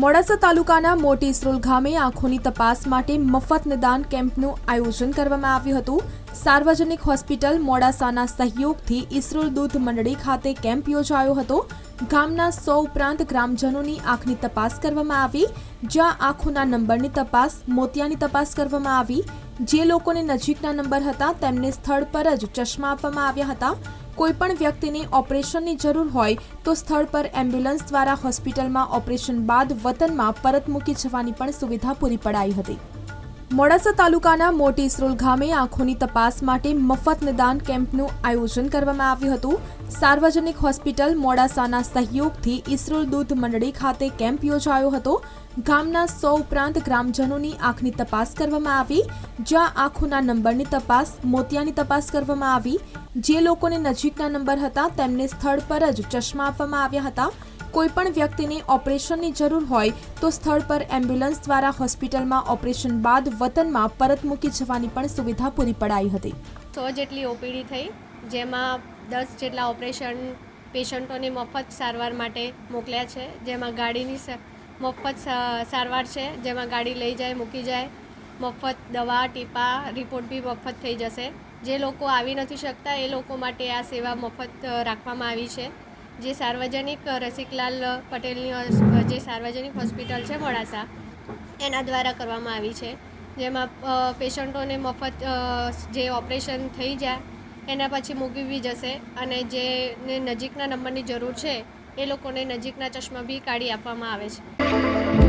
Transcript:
મોડાસા તાલુકાના મોટી ઇસરોલ ગામે આંખોની તપાસ માટે મફત નિદાન કેમ્પનું આયોજન કરવામાં આવ્યું હતું. સાર્વજનિક હોસ્પિટલ મોડાસાના સહયોગથી ઇસરોલ દૂધ મંડળી ખાતે કેમ્પ યોજાયો હતો. ગામના સો ઉપરાંત ગ્રામજનોની આંખની તપાસ કરવામાં આવી, જ્યાં આંખોના નંબરની તપાસ, મોતિયાની તપાસ કરવામાં આવી. જે લોકોને નજીકના નંબર હતા તેમને સ્થળ પર જ ચશ્મા આપવામાં આવ્યા હતા. કોઈપણ વ્યક્તિને ઓપરેશનની જરૂર હોય તો સ્થળ પર એમ્બ્યુલન્સ દ્વારા હોસ્પિટલમાં ઓપરેશન બાદ વતનમાં પરત મૂકી જવાની પણ સુવિધા પૂરી પડાઈ હતી. મોડાસા તાલુકાના મોટી સ્રોલ ગામે આંખોની તપાસ માટે મફત નિદાન કેમ્પનું આયોજન કરવામાં આવ્યું હતું. સાર્વજનિક હોસ્પિટલ મોડાસાના સહયોગથી ઇસરોલ દૂધ મંડળી ખાતે કેમ્પ યોજાયો હતો. ગામના સો ઉપરાંત ગ્રામજનોની આંખની તપાસ કરવામાં આવી. જ્યાં આંખોના નંબરની તપાસ, મોતિયાની તપાસ કરવામાં આવી. જે લોકોને નજીકના નંબર હતા તેમને સ્થળ પર જ ચશ્મા આપવામાં આવ્યા હતા. કોઈપણ વ્યક્તિને ઓપરેશનની જરૂર હોય તો સ્થળ પર એમ્બ્યુલન્સ દ્વારા હોસ્પિટલમાં ઓપરેશન બાદ વતનમાં પરત મૂકી જવાની પણ સુવિધા પૂરી પડાઈ હતી. સો જેટલી ઓપીડી થઈ, જેમાં દસ જેટલા ઓપરેશન પેશન્ટોને મફત સારવાર માટે મોકલ્યા છે, જેમાં ગાડીની મફત સારવાર છે, જેમાં ગાડી લઈ જાય, મૂકી જાય, મફત દવા, ટીપા, રિપોર્ટ બી મફત થઈ જશે. જે લોકો આવી નથી શકતા એ લોકો માટે આ સેવા મફત રાખવામાં આવી છે. જે સાર્વજનિક રસિકલાલ પટેલની જે સાર્વજનિક હોસ્પિટલ છે મોડાસા, એના દ્વારા કરવામાં આવી છે. જેમાં પેશન્ટોને મફત જે ઓપરેશન થઈ જાય, એના પછી મૂકી બી જશે અને જેને નજીકના નંબરની જરૂર છે, એ લોકોને નજીકના ચશ્મા બી કાઢી આપવામાં આવે છે.